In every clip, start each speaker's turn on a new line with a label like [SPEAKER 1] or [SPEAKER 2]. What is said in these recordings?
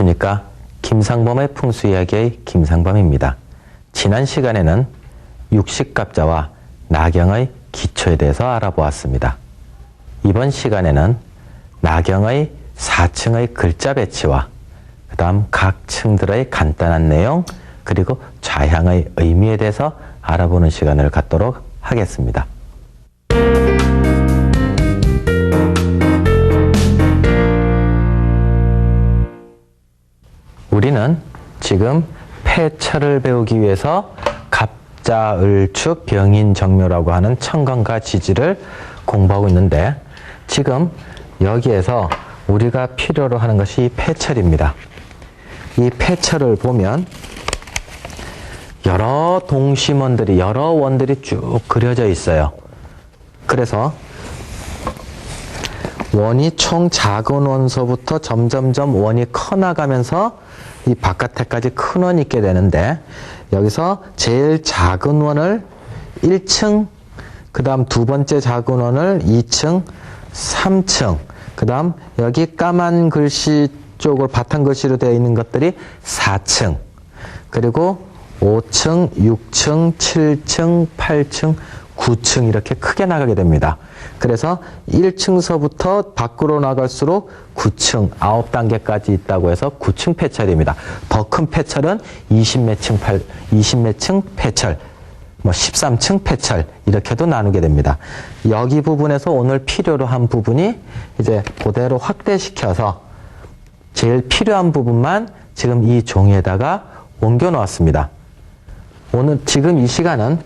[SPEAKER 1] 안녕하십니까. 김상범의 풍수이야기의 김상범입니다. 지난 시간에는 육식갑자와 나경의 기초에 대해서 알아보았습니다. 이번 시간에는 나경의 4층의 글자 배치와 그 다음 각 층들의 간단한 내용 그리고 좌향의 의미에 대해서 알아보는 시간을 갖도록 하겠습니다. 우리는 지금 폐철을 배우기 위해서 갑자을축 병인정묘라고 하는 청강과 지지를 공부하고 있는데 지금 여기에서 우리가 필요로 하는 것이 이 폐철입니다. 이 폐철을 보면 여러 동심원들이 여러 원들이 쭉 그려져 있어요. 그래서 원이 총 작은 원서부터 점점점 원이 커 나가면서 이 바깥에까지 큰 원이 있게 되는데 여기서 제일 작은 원을 1층 그 다음 두 번째 작은 원을 2층 3층 그 다음 여기 까만 글씨 쪽으로 바탕 글씨로 되어 있는 것들이 4층 그리고 5층, 6층, 7층, 8층, 9층 이렇게 크게 나가게 됩니다. 그래서 1층서부터 밖으로 나갈수록 9층, 9단계까지 있다고 해서 9층 폐철입니다. 더 큰 폐철은 20몇 층, 8, 20몇 층 폐철, 뭐 13층 폐철 이렇게도 나누게 됩니다. 여기 부분에서 오늘 필요로 한 부분이 이제 그대로 확대시켜서 제일 필요한 부분만 지금 이 종이에다가 옮겨 놓았습니다. 오늘 지금 이 시간은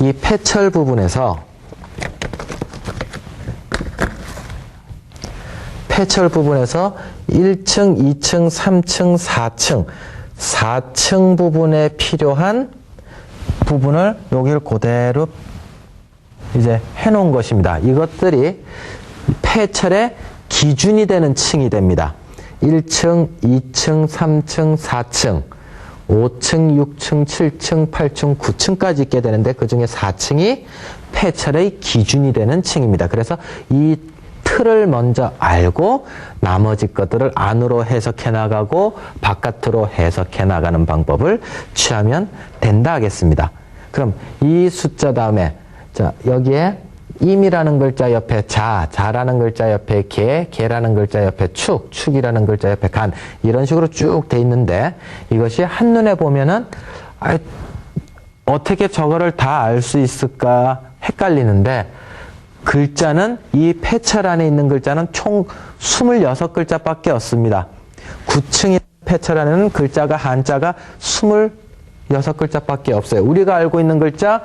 [SPEAKER 1] 이 폐철 부분에서 폐철 부분에서 1층, 2층, 3층, 4층, 4층 부분에 필요한 부분을 여기를 그대로 이제 해놓은 것입니다. 이것들이 폐철의 기준이 되는 층이 됩니다. 1층, 2층, 3층, 4층, 5층, 6층, 7층, 8층, 9층까지 있게 되는데 그 중에 4층이 폐철의 기준이 되는 층입니다. 그래서 이 틀을 먼저 알고 나머지 것들을 안으로 해석해 나가고 바깥으로 해석해 나가는 방법을 취하면 된다 하겠습니다. 그럼 이 숫자 다음에 자 여기에 임이라는 글자 옆에 자, 자라는 글자 옆에 개, 개라는 글자 옆에 축, 축이라는 글자 옆에 간 이런 식으로 쭉 돼 있는데 이것이 한눈에 보면은 아, 어떻게 저거를 다 알 수 있을까 헷갈리는데 글자는 이 폐철 안에 있는 글자는 총 26글자밖에 없습니다. 9층의 폐철 안에는 글자가 한자가 26글자밖에 없어요. 우리가 알고 있는 글자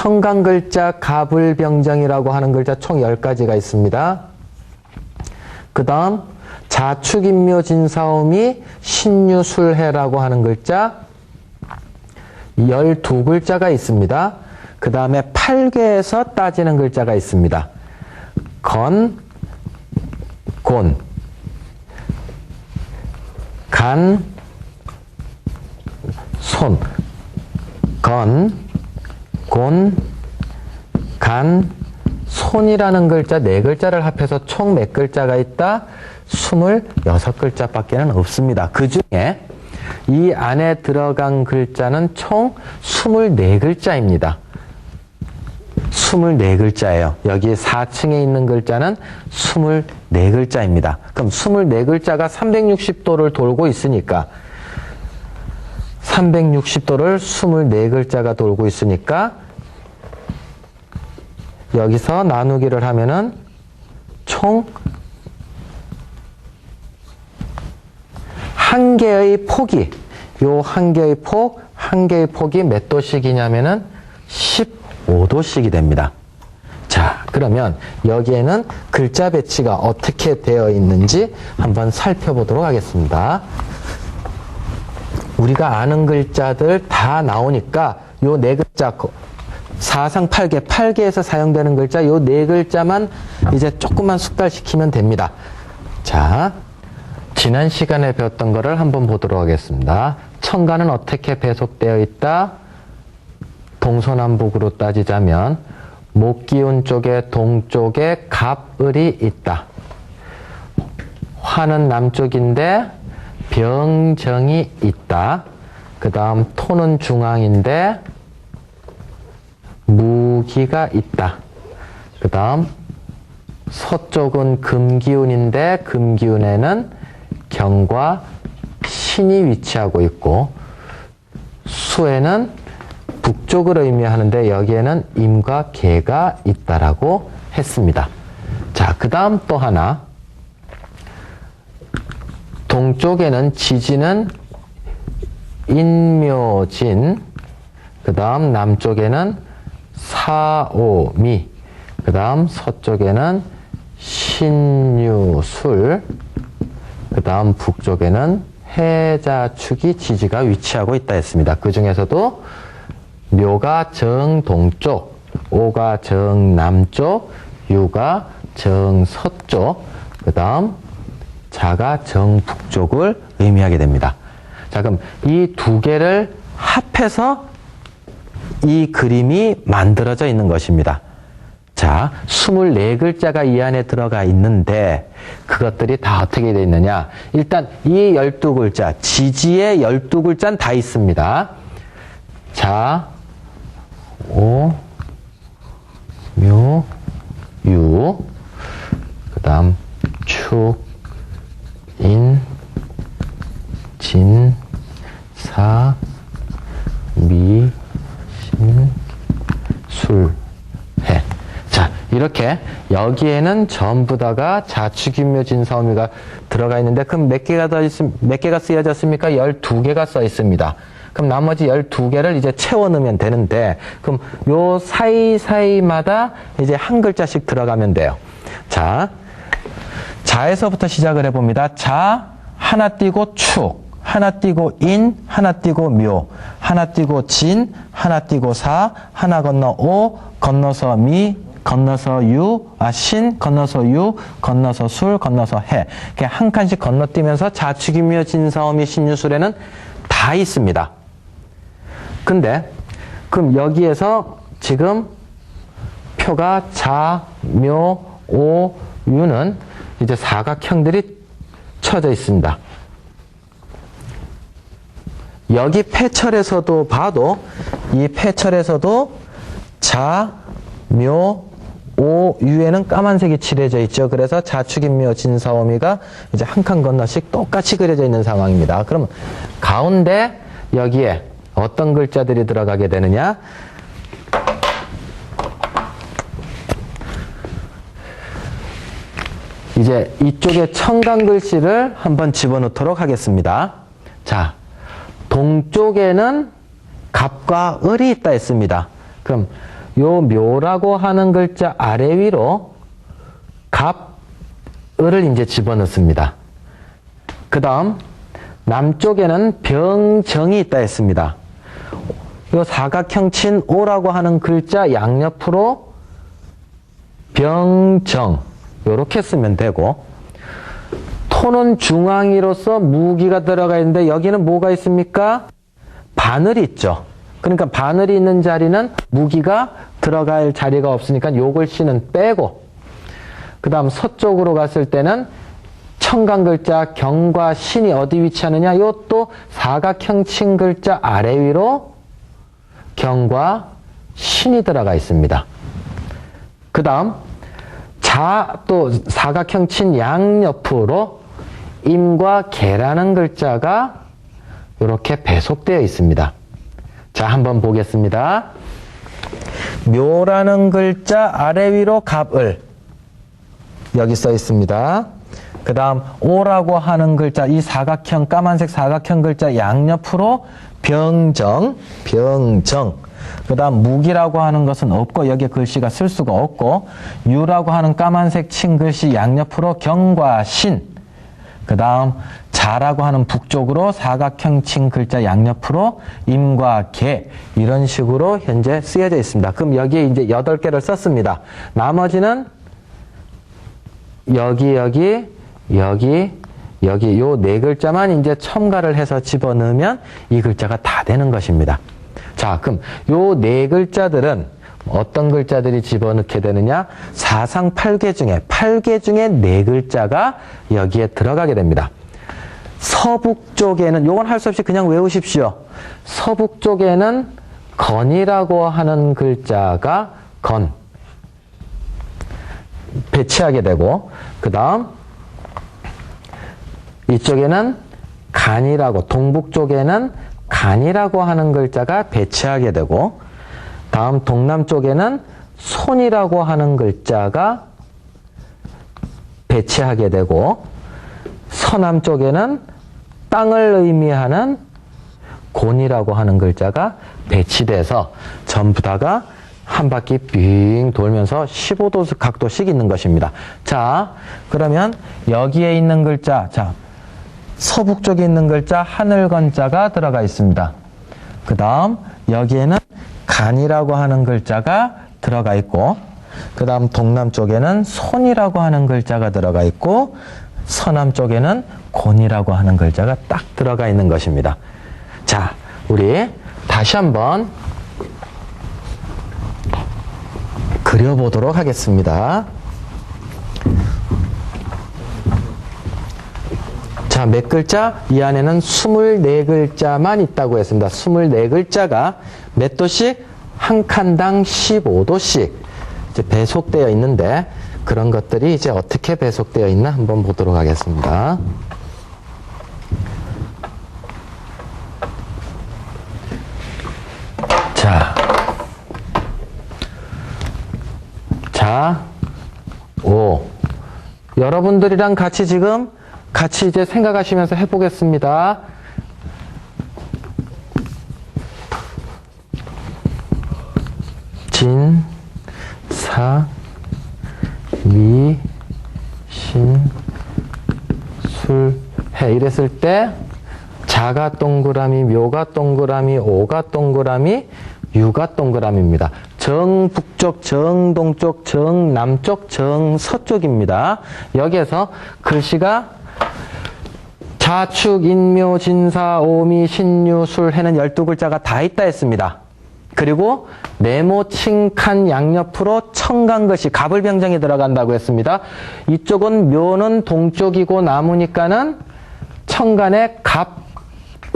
[SPEAKER 1] 청강 글자 가불병정이라고 하는 글자 총 10가지가 있습니다. 그 다음 자축인묘진사오미 신유술해라고 하는 글자 12글자가 있습니다. 그 다음에 8개에서 따지는 글자가 있습니다. 건, 곤, 간, 손, 건, 곤, 간, 손이라는 글자 네 글자를 합해서 총 몇 글자가 있다? 26글자 밖에는 없습니다. 그 중에 이 안에 들어간 글자는 총 24글자입니다. 24글자예요. 여기 4층에 있는 글자는 24글자입니다. 그럼 24글자가 360도를 돌고 있으니까 360도를 24글자가 돌고 있으니까 여기서 나누기를 하면은 총 한 개의 폭이 요 한 개의 폭, 한 개의 폭이 몇 도씩이냐면은 15도씩이 됩니다. 자, 그러면 여기에는 글자 배치가 어떻게 되어 있는지 한번 살펴보도록 하겠습니다. 우리가 아는 글자들 다 나오니까 요 네 글자 사상 8개, 8개에서 사용되는 글자 요 네 글자만 이제 조금만 숙달시키면 됩니다. 자, 지난 시간에 배웠던 거를 한번 보도록 하겠습니다. 청가는 어떻게 배속되어 있다? 동서남북으로 따지자면 목기운 쪽에 동쪽에 갑을이 있다. 화는 남쪽인데 병정이 있다. 그 다음 토는 중앙인데 무기가 있다. 그 다음 서쪽은 금기운인데 금기운에는 경과 신이 위치하고 있고 수에는 북쪽을 의미하는데 여기에는 임과 개가 있다라고 했습니다. 자, 그 다음 또 하나. 동쪽에는 지지는 인묘진, 그 다음 남쪽에는 사오미, 그 다음 서쪽에는 신유술, 그 다음 북쪽에는 해자축이 지지가 위치하고 있다 했습니다. 그 중에서도 묘가 정동쪽, 오가 정남쪽, 유가 정서쪽, 그 다음 자가 정북쪽을 의미하게 됩니다. 자, 그럼 이 두 개를 합해서 이 그림이 만들어져 있는 것입니다. 자, 24글자가 이 안에 들어가 있는데 그것들이 다 어떻게 되어 있느냐? 일단 이 12글자, 지지의 12글자는 다 있습니다. 자, 오, 묘, 유, 그 다음 축, 인, 진, 사, 미, 신, 술, 해. 자, 이렇게 여기에는 전부 다가 자축인묘 진사오미가 들어가 있는데 그럼 몇 개가 더 있, 몇 개가 쓰여졌습니까? 12개가 써 있습니다. 그럼 나머지 12개를 이제 채워 넣으면 되는데 그럼 요 사이사이마다 이제 한 글자씩 들어가면 돼요. 자, 자에서부터 시작을 해봅니다. 자, 하나 띄고 축, 하나 띄고 인, 하나 띄고 묘, 하나 띄고 진, 하나 띄고 사, 하나 건너 오, 건너서 미, 건너서 유, 아, 신, 건너서 유, 건너서 술, 건너서 해. 이렇게 한 칸씩 건너뛰면서 자축이며 진사오미 신유술에는 다 있습니다. 근데, 그럼 여기에서 지금 표가 자, 묘, 오, 유는 이제 사각형들이 쳐져 있습니다. 여기 폐철에서도 봐도 이 폐철에서도 자, 묘, 오, 유에는 까만색이 칠해져 있죠. 그래서 자축인묘 진사오미가 이제 한 칸 건너씩 똑같이 그려져 있는 상황입니다. 그러면 가운데 여기에 어떤 글자들이 들어가게 되느냐? 이제 이쪽에 청강 글씨를 한번 집어넣도록 하겠습니다. 자, 동쪽에는 갑과 을이 있다 했습니다. 그럼 요 묘라고 하는 글자 아래 위로 갑, 을을 이제 집어넣습니다. 그 다음 남쪽에는 병정이 있다 했습니다. 요 사각형 친 오라고 하는 글자 양옆으로 병정 요렇게 쓰면 되고 토는 중앙이로서 무기가 들어가 있는데 여기는 뭐가 있습니까? 바늘이 있죠. 그러니까 바늘이 있는 자리는 무기가 들어갈 자리가 없으니까 요 글씨는 빼고 그 다음 서쪽으로 갔을 때는 청강 글자 경과 신이 어디 위치하느냐 요또 사각형 친 글자 아래 위로 경과 신이 들어가 있습니다. 그 다음 자 또 사각형 친 양옆으로 임과 개라는 글자가 이렇게 배속되어 있습니다. 자, 한번 보겠습니다. 묘라는 글자 아래 위로 갑을 여기 써 있습니다. 그 다음 오라고 하는 글자 이 사각형 까만색 사각형 글자 양옆으로 병정 병정 그 다음 무기라고 하는 것은 없고 여기에 글씨가 쓸 수가 없고 유라고 하는 까만색 친 글씨 양옆으로 경과 신 그 다음 자라고 하는 북쪽으로 사각형 친 글자 양옆으로 임과 개 이런 식으로 현재 쓰여져 있습니다. 그럼 여기에 이제 여덟 개를 썼습니다. 나머지는 여기 여기 여기 여기 요 네 글자만 이제 첨가를 해서 집어넣으면 이 글자가 다 되는 것입니다. 자, 그럼 요 네 글자들은 어떤 글자들이 집어넣게 되느냐? 사상 8개 중에 8개 중에 4글자가 여기에 들어가게 됩니다. 서북 쪽에는 요건 할 수 없이 그냥 외우십시오. 서북 쪽에는 건이라고 하는 글자가 건 배치하게 되고 그다음 이쪽에는 간이라고 동북 쪽에는 간이라고 하는 글자가 배치하게 되고 다음 동남 쪽에는 손이라고 하는 글자가 배치하게 되고 서남 쪽에는 땅을 의미하는 곤이라고 하는 글자가 배치돼서 전부 다가 한 바퀴 빙 돌면서 15도 각도씩 있는 것입니다. 자, 그러면 여기에 있는 글자, 자, 서북 쪽에 있는 글자 하늘건자가 들어가 있습니다. 그 다음 여기에는 간이라고 하는 글자가 들어가 있고 그 다음 동남 쪽에는 손이라고 하는 글자가 들어가 있고 서남 쪽에는 곤이라고 하는 글자가 딱 들어가 있는 것입니다. 자, 우리 다시 한번 그려보도록 하겠습니다. 자, 몇 글자? 이 안에는 24글자만 있다고 했습니다. 24글자가 몇 도씩? 한 칸당 15도씩 이제 배속되어 있는데 그런 것들이 이제 어떻게 배속되어 있나 한번 보도록 하겠습니다. 자. 자, 오. 여러분들이랑 같이 지금 같이 이제 생각하시면서 해보겠습니다. 진, 사, 미, 신, 술, 해. 이랬을 때, 자가 동그라미, 묘가 동그라미, 오가 동그라미, 유가 동그라미입니다. 정북쪽, 정동쪽, 정남쪽, 정서쪽입니다. 여기에서 글씨가 자축, 인묘, 진사, 오미, 신유, 술 해는 12글자가 다 있다 했습니다. 그리고 네모, 칭칸, 양옆으로 청간것이 갑을병정에 들어간다고 했습니다. 이쪽은 묘는 동쪽이고 나무니까는 청간에 갑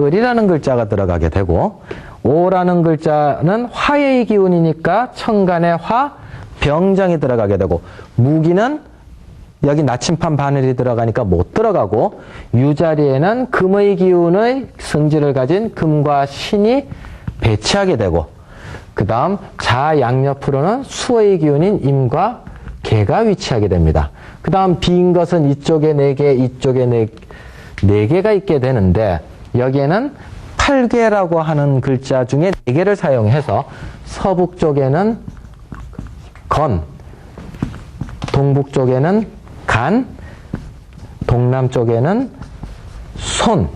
[SPEAKER 1] 을이라는 글자가 들어가게 되고 오라는 글자는 화의 기운이니까 청간에 화, 병정이 들어가게 되고 무기는 여기 나침판 바늘이 들어가니까 못 들어가고 유 자리에는 금의 기운의 성질을 가진 금과 신이 배치하게 되고 그 다음 자 양옆으로는 수의 기운인 임과 개가 위치하게 됩니다. 그 다음 빈 것은 이쪽에 네 개, 이쪽에 네, 네 개가 있게 되는데 여기에는 8개라고 하는 글자 중에 4개를 사용해서 서북 쪽에는 건, 동북 쪽에는 간, 동남 쪽에는 손,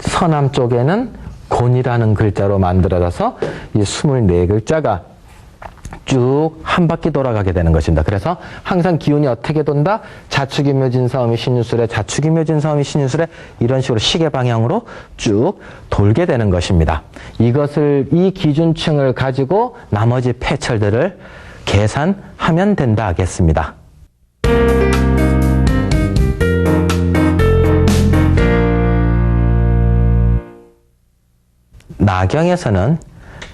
[SPEAKER 1] 서남 쪽에는 곤이라는 글자로 만들어져서 이 24글자가 쭉 한 바퀴 돌아가게 되는 것입니다. 그래서 항상 기운이 어떻게 돈다? 자축이묘진사음이 신유술에 자축이묘진사음이 신유술에 이런 식으로 시계 방향으로 쭉 돌게 되는 것입니다. 이것을 이 기준층을 가지고 나머지 폐철들을 계산하면 된다 하겠습니다. 나경에서는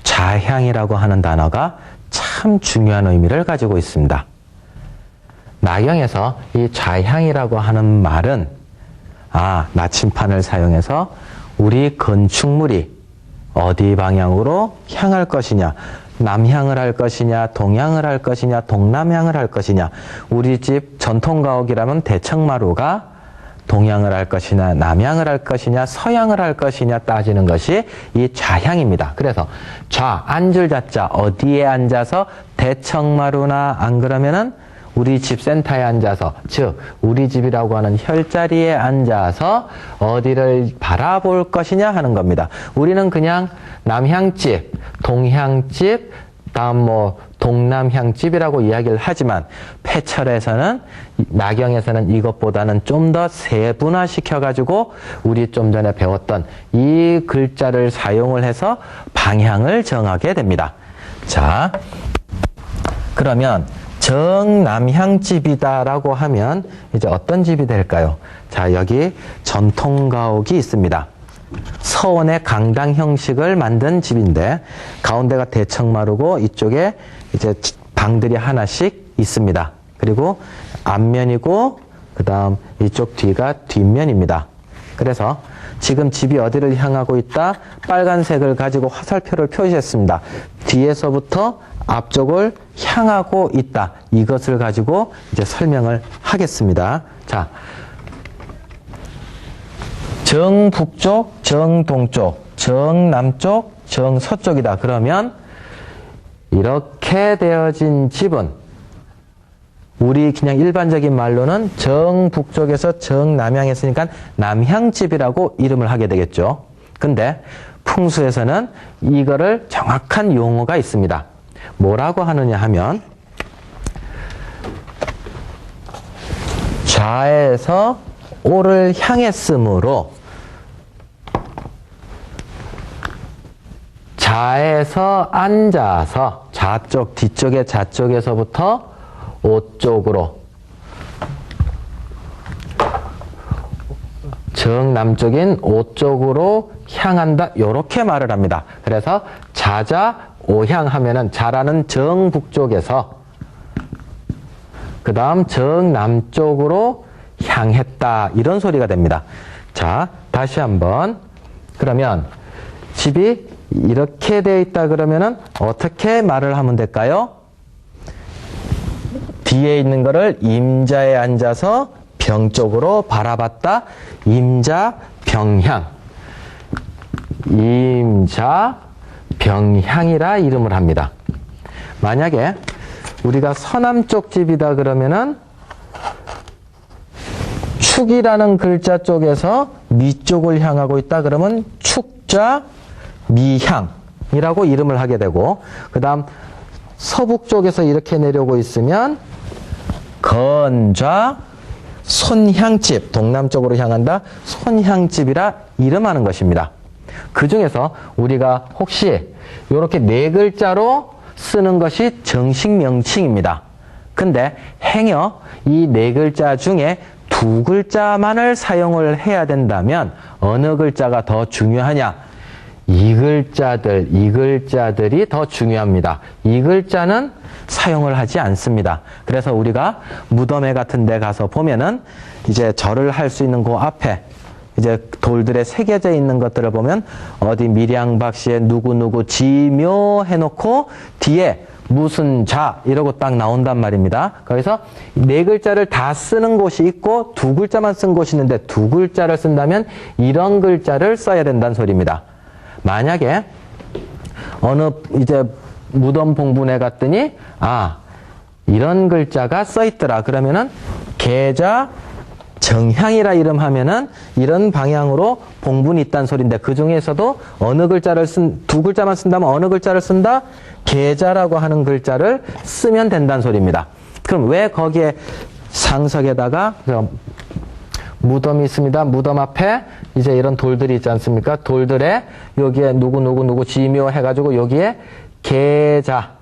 [SPEAKER 1] 좌향이라고 하는 단어가 참 중요한 의미를 가지고 있습니다. 나경에서 이 좌향이라고 하는 말은 아, 나침판을 사용해서 우리 건축물이 어디 방향으로 향할 것이냐, 남향을 할 것이냐, 동향을 할 것이냐, 동남향을 할 것이냐. 우리 집 전통 가옥이라면 대청마루가 동향을 할 것이냐, 남향을 할 것이냐, 서향을 할 것이냐 따지는 것이 이 좌향입니다. 그래서 좌, 앉을 자자, 어디에 앉아서 대청마루나 안 그러면은 우리 집 센터에 앉아서, 즉, 우리 집이라고 하는 혈자리에 앉아서 어디를 바라볼 것이냐 하는 겁니다. 우리는 그냥 남향집, 동향집, 다음 뭐 동남향집이라고 이야기를 하지만 폐철에서는 나경에서는 이것보다는 좀 더 세분화 시켜 가지고 우리 좀 전에 배웠던 이 글자를 사용을 해서 방향을 정하게 됩니다. 자, 그러면 정남향집이다라고 하면 이제 어떤 집이 될까요? 자, 여기 전통가옥이 있습니다. 서원의 강당 형식을 만든 집인데 가운데가 대청마루고 이쪽에 이제 방들이 하나씩 있습니다. 그리고 앞면이고 그다음 이쪽 뒤가 뒷면입니다. 그래서 지금 집이 어디를 향하고 있다? 빨간색을 가지고 화살표를 표시했습니다. 뒤에서부터 앞쪽을 향하고 있다. 이것을 가지고 이제 설명을 하겠습니다. 자, 정북쪽, 정동쪽, 정남쪽, 정서쪽이다. 그러면 이렇게 되어진 집은 우리 그냥 일반적인 말로는 정북쪽에서 정남향 했으니까 남향집이라고 이름을 하게 되겠죠. 근데 풍수에서는 이거를 정확한 용어가 있습니다. 뭐라고 하느냐 하면 좌에서 오를 향했으므로 좌에서 앉아서 좌쪽 뒤쪽에 좌쪽에서부터 오쪽으로 정남쪽인 오쪽으로 향한다 이렇게 말을 합니다. 그래서 자자 오향 하면은 자라는 정북쪽에서 그 다음 정남쪽으로 향했다 이런 소리가 됩니다. 자 다시 한번 그러면 집이 이렇게 돼 있다 그러면은 어떻게 말을 하면 될까요? 뒤에 있는 거를 임자에 앉아서 병 쪽으로 바라봤다. 임자 병향. 임자 병향이라 이름을 합니다. 만약에 우리가 서남쪽 집이다 그러면은 축이라는 글자 쪽에서 미 쪽을 향하고 있다 그러면 축자 미향이라고 이름을 하게 되고 그 다음 서북 쪽에서 이렇게 내려오고 있으면 건좌 손향집 동남쪽으로 향한다 손향집이라 이름하는 것입니다. 그 중에서 우리가 혹시 이렇게 네 글자로 쓰는 것이 정식 명칭입니다. 근데 행여 이 네 글자 중에 두 글자만을 사용을 해야 된다면 어느 글자가 더 중요하냐? 이 글자들, 이 글자들이 더 중요합니다. 이 글자는 사용을 하지 않습니다. 그래서 우리가 무덤회 같은 데 가서 보면은 이제 절을 할 수 있는 그 앞에 이제 돌들에 새겨져 있는 것들을 보면 어디 밀양박씨의 누구누구 지묘 해놓고 뒤에 무슨 자 이러고 딱 나온단 말입니다. 거기서 네 글자를 다 쓰는 곳이 있고 두 글자만 쓴 곳이 있는데 두 글자를 쓴다면 이런 글자를 써야 된다는 소리입니다. 만약에 어느 이제 무덤 봉분에 갔더니 아 이런 글자가 써 있더라 그러면은 계좌 정향이라 이름하면은 이런 방향으로 봉분이 있다는 소리인데 그 중에서도 어느 글자를 쓴 두 글자만 쓴다면 어느 글자를 쓴다 계좌라고 하는 글자를 쓰면 된다는 소리입니다. 그럼 왜 거기에 상석에다가 무덤이 있습니다. 무덤 앞에 이제 이런 돌들이 있지 않습니까? 돌들에 여기에 누구 누구 누구 지묘 해가지고 여기에 계좌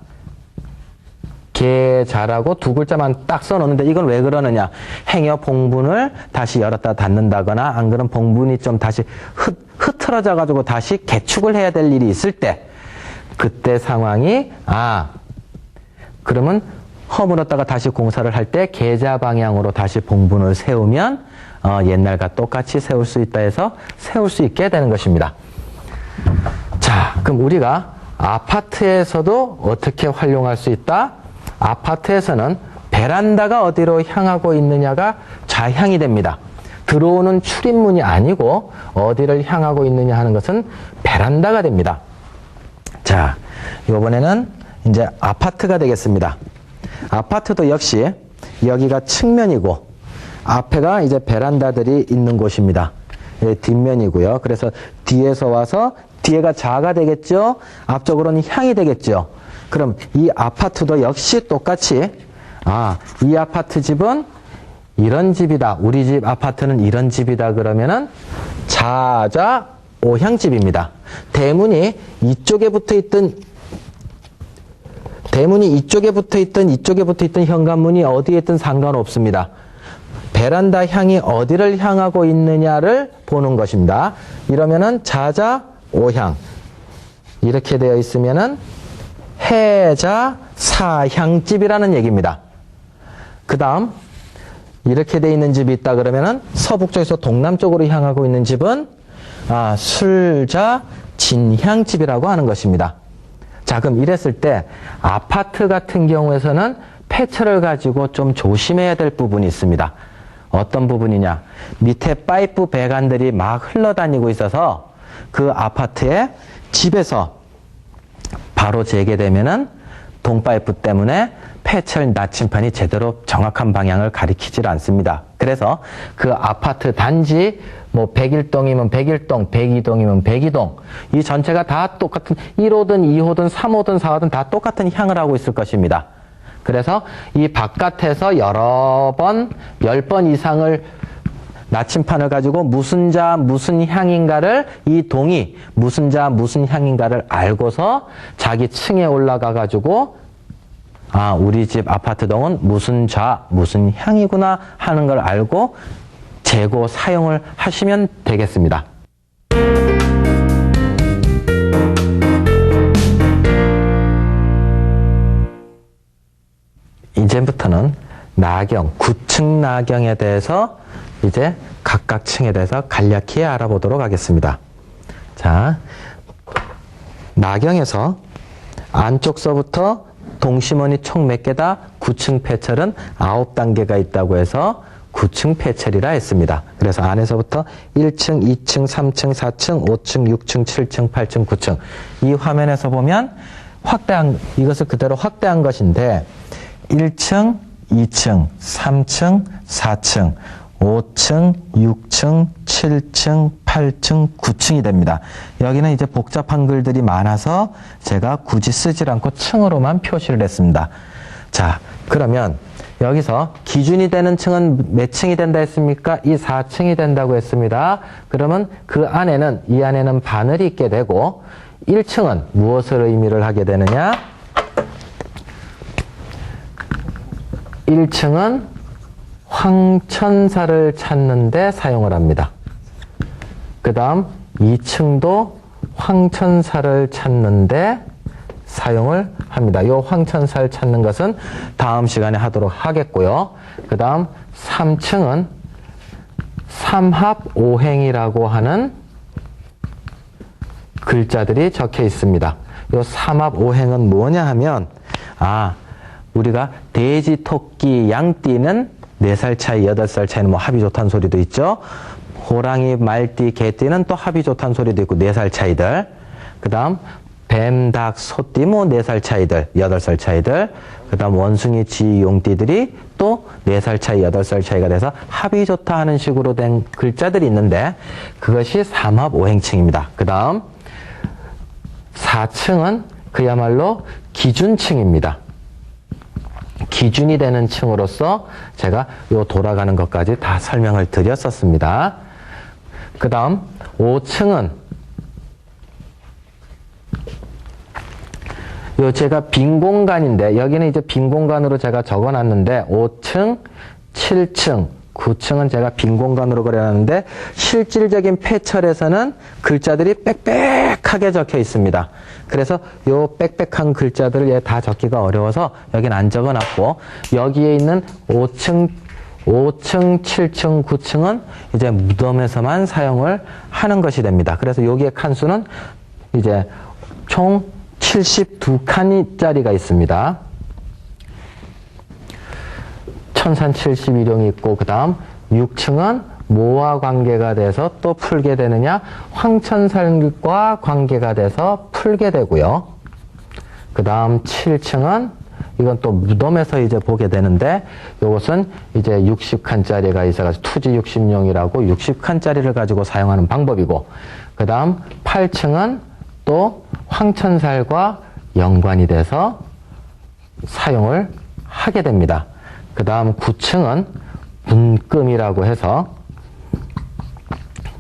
[SPEAKER 1] 계좌라고 두 글자만 딱 써놓는데 이건 왜 그러느냐? 행여 봉분을 다시 열었다 닫는다거나 안 그런 봉분이 좀 다시 흐, 흐트러져 가지고 다시 개축을 해야 될 일이 있을 때 그때 상황이 아 그러면 허물었다가 다시 공사를 할 때 계좌 방향으로 다시 봉분을 세우면 어, 옛날과 똑같이 세울 수 있다 해서 세울 수 있게 되는 것입니다. 자, 그럼 우리가 아파트에서도 어떻게 활용할 수 있다? 아파트에서는 베란다가 어디로 향하고 있느냐가 좌향이 됩니다. 들어오는 출입문이 아니고 어디를 향하고 있느냐 하는 것은 베란다가 됩니다. 자, 이번에는 이제 아파트가 되겠습니다. 아파트도 역시 여기가 측면이고 앞에가 이제 베란다들이 있는 곳입니다. 예, 뒷면이고요. 그래서 뒤에서 와서 뒤에가 좌가 되겠죠. 앞쪽으로는 향이 되겠죠. 그럼 이 아파트도 역시 똑같이 아, 이 아파트 집은 이런 집이다. 우리 집 아파트는 이런 집이다. 그러면은 자자 오향집입니다. 대문이 이쪽에 붙어 있던 대문이 이쪽에 붙어 있든 이쪽에 붙어 있든 현관문이 어디에 있든 상관없습니다. 베란다 향이 어디를 향하고 있느냐를 보는 것입니다. 이러면은 자자 오향 이렇게 되어 있으면은 해자 사향집이라는 얘기입니다. 그 다음 이렇게 되어 있는 집이 있다 그러면은 서북쪽에서 동남쪽으로 향하고 있는 집은 아, 술자 진향집이라고 하는 것입니다. 자, 그럼 이랬을 때 아파트 같은 경우에서는 폐철을 가지고 좀 조심해야 될 부분이 있습니다. 어떤 부분이냐? 밑에 파이프 배관들이 막 흘러다니고 있어서 그 아파트에 집에서 바로 재개되면은 동파이프 때문에 폐철 나침판이 제대로 정확한 방향을 가리키질 않습니다. 그래서 그 아파트 단지 뭐 101동이면 101동, 102동이면 102동 이 전체가 다 똑같은 1호든 2호든 3호든 4호든 다 똑같은 향을 하고 있을 것입니다. 그래서 이 바깥에서 여러 번, 10번 이상을 나침판을 가지고 무슨 자 무슨 향인가를 이 동이 무슨 자 무슨 향인가를 알고서 자기 층에 올라가 가지고 아 우리 집 아파트 동은 무슨 자 무슨 향이구나 하는 걸 알고 재고 사용을 하시면 되겠습니다. 이제부터는 나경, 구층 나경에 대해서 이제 각각 층에 대해서 간략히 알아보도록 하겠습니다. 자, 나경에서 안쪽서부터 동심원이 총 몇 개다? 9층 폐철은 9단계가 있다고 해서 9층 폐철이라 했습니다. 그래서 안에서부터 1층, 2층, 3층, 4층, 5층, 6층, 7층, 8층, 9층. 이 화면에서 보면 확대한, 이것을 그대로 확대한 것인데 1층, 2층, 3층, 4층, 5층, 6층, 7층, 8층, 9층이 됩니다. 여기는 이제 복잡한 글들이 많아서 제가 굳이 쓰질 않고 층으로만 표시를 했습니다. 자, 그러면 여기서 기준이 되는 층은 몇 층이 된다 했습니까? 이 4층이 된다고 했습니다. 그러면 그 안에는, 이 안에는 바늘이 있게 되고, 1층은 무엇을 의미를 하게 되느냐? 1층은 황천사를 찾는데 사용을 합니다. 그 다음 2층도 황천사를 찾는데 사용을 합니다. 이 황천사를 찾는 것은 다음 시간에 하도록 하겠고요. 그 다음 3층은 삼합오행이라고 하는 글자들이 적혀 있습니다. 이 삼합오행은 뭐냐 하면 아 우리가 돼지, 토끼, 양띠는 4살 차이, 8살 차이는 뭐 합이 좋다는 소리도 있죠. 호랑이, 말띠, 개띠는 또 합이 좋다는 소리도 있고 4살 차이들. 그 다음 뱀, 닭, 소띠 뭐 4살 차이들, 8살 차이들. 그 다음 원숭이, 쥐, 용띠들이 또 4살 차이, 8살 차이가 돼서 합이 좋다 하는 식으로 된 글자들이 있는데 그것이 삼합 오행층입니다. 그 다음 4층은 그야말로 기준층입니다. 기준이 되는 층으로서 제가 요 돌아가는 것까지 다 설명을 드렸었습니다. 그 다음 5층은 요 제가 빈 공간인데 여기는 이제 빈 공간으로 제가 적어놨는데 5층, 7층, 9층은 제가 빈 공간으로 그려놨는데 실질적인 폐철에서는 글자들이 빽빽하게 적혀 있습니다. 그래서 요 빽빽한 글자들을 다 적기가 어려워서 여기는 안 적어놨고 여기에 있는 5층 5층, 7층, 9층은 이제 무덤에서만 사용을 하는 것이 됩니다. 그래서 여기에 칸수는 이제 총 72칸짜리가 있습니다. 천산 71용이 있고 그 다음 6층은 뭐와 관계가 돼서 또 풀게 되느냐 황천살과 관계가 돼서 풀게 되고요. 그 다음 7층은 이건 또 무덤에서 이제 보게 되는데 이것은 이제 60칸짜리가 있어가지고 투지 60용이라고 60칸짜리를 가지고 사용하는 방법이고 그 다음 8층은 또 황천살과 연관이 돼서 사용을 하게 됩니다. 그 다음 9층은 문금이라고 해서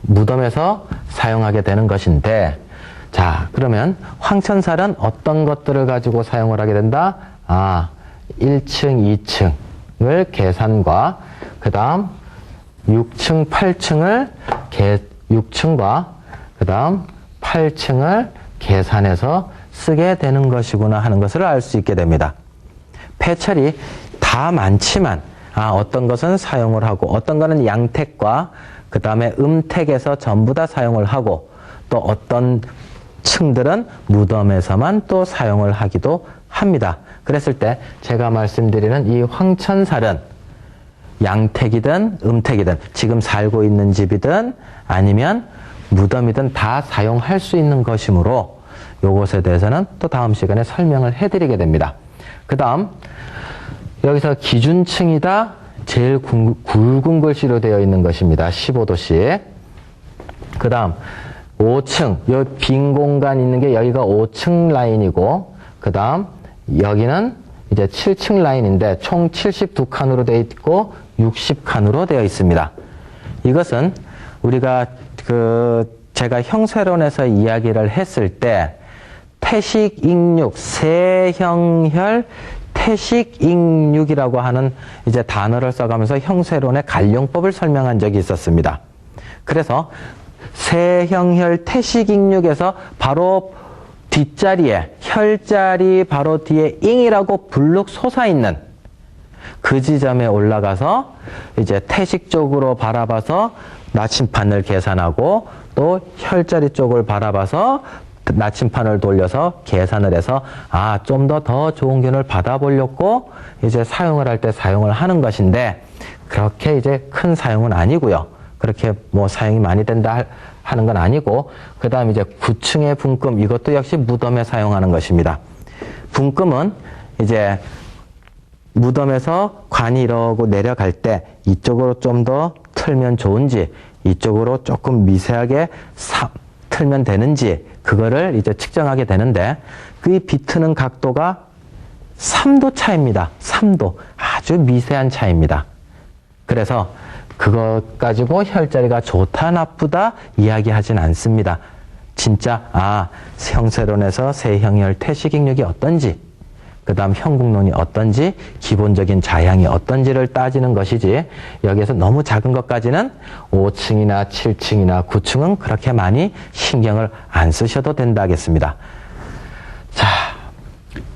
[SPEAKER 1] 무덤에서 사용하게 되는 것인데 자, 그러면 황천살은 어떤 것들을 가지고 사용을 하게 된다? 아, 1층, 2층을 계산과 그 다음 6층, 8층을 계, 6층과 그 다음 8층을 계산해서 쓰게 되는 것이구나 하는 것을 알 수 있게 됩니다. 폐철이 다 많지만 아, 어떤 것은 사용을 하고 어떤 거는 양택과 그 다음에 음택에서 전부 다 사용을 하고 또 어떤 층들은 무덤에서만 또 사용을 하기도 합니다. 그랬을 때 제가 말씀드리는 이 황천살은 양택이든 음택이든 지금 살고 있는 집이든 아니면 무덤이든 다 사용할 수 있는 것이므로 요것에 대해서는 또 다음 시간에 설명을 해드리게 됩니다. 그 다음 여기서 기준층이다 제일 굵- 굵은 글씨로 되어 있는 것입니다. 15도씩. 그 다음 5층 요빈 공간 있는 게 여기가 5층 라인이고 그 다음 여기는 이제 7층 라인인데 총 72칸으로 되어 있고 60칸으로 되어 있습니다. 이것은 우리가 그 제가 형세론에서 이야기를 했을 때 태식 익육 세형혈 태식 익육이라고 하는 이제 단어를 써가면서 형세론의 관용법을 설명한 적이 있었습니다. 그래서 세형혈 태식 익육에서 바로 뒷자리에 혈자리 바로 뒤에 잉이라고 불룩 솟아 있는 그 지점에 올라가서 이제 태식 쪽으로 바라봐서 나침판을 계산하고 또 혈자리 쪽을 바라봐서 나침판을 돌려서 계산을 해서 아 좀 더더 좋은 균을 받아보려고 이제 사용을 할 때 사용을 하는 것인데 그렇게 이제 큰 사용은 아니고요. 그렇게 뭐 사용이 많이 된다 할- 하는 건 아니고 그 다음 이제 9층의 분금 이것도 역시 무덤에 사용하는 것입니다. 분금은 이제 무덤에서 관이 이러고 내려갈 때 이쪽으로 좀 더 틀면 좋은지 이쪽으로 조금 미세하게 사- 틀면 되는지 그거를 이제 측정하게 되는데 그 비트는 각도가 3도 차입니다. 3도. 아주 미세한 차입니다. 그래서 그것 가지고 혈자리가 좋다 나쁘다 이야기하진 않습니다. 진짜 아 형세론에서 세형혈 태식익력이 어떤지 그 다음 형국론이 어떤지 기본적인 자양이 어떤지를 따지는 것이지 여기에서 너무 작은 것까지는 5층이나 7층이나 9층은 그렇게 많이 신경을 안 쓰셔도 된다겠습니다. 자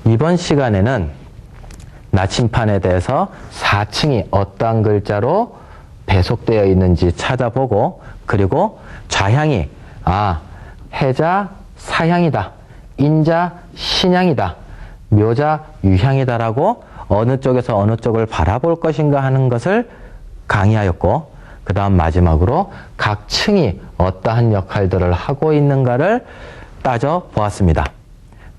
[SPEAKER 1] 이번 시간에는 나침판에 대해서 4층이 어떠한 글자로 배속되어 있는지 찾아보고 그리고 좌향이 아 해자 사향이다 인자 신향이다 묘자 유향이다라고 어느 쪽에서 어느 쪽을 바라볼 것인가 하는 것을 강의하였고 그 다음 마지막으로 각 층이 어떠한 역할들을 하고 있는가를 따져 보았습니다.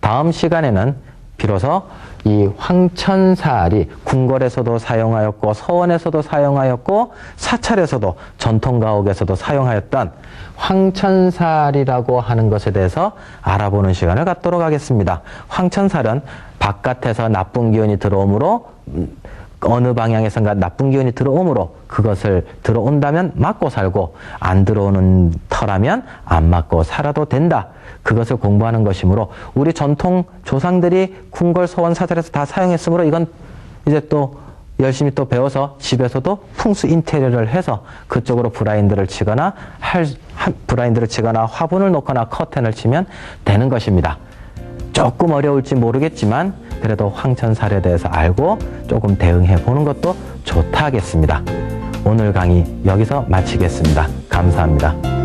[SPEAKER 1] 다음 시간에는 비로소 이 황천살이 궁궐에서도 사용하였고 서원에서도 사용하였고 사찰에서도 전통가옥에서도 사용하였던 황천살이라고 하는 것에 대해서 알아보는 시간을 갖도록 하겠습니다. 황천살은 바깥에서 나쁜 기운이 들어오므로 음, 어느 방향에선가 나쁜 기운이 들어오므로 그것을 들어온다면 맞고 살고 안 들어오는 터라면 안 맞고 살아도 된다. 그것을 공부하는 것이므로 우리 전통 조상들이 궁궐 소원 사찰에서 다 사용했으므로 이건 이제 또 열심히 또 배워서 집에서도 풍수 인테리어를 해서 그쪽으로 브라인드를 치거나 할 한- 브라인드를 치거나 화분을 놓거나 커튼을 치면 되는 것입니다. 조금 어려울지 모르겠지만 그래도 황천살에 대해서 알고 조금 대응해 보는 것도 좋다 하겠습니다. 오늘 강의 여기서 마치겠습니다. 감사합니다.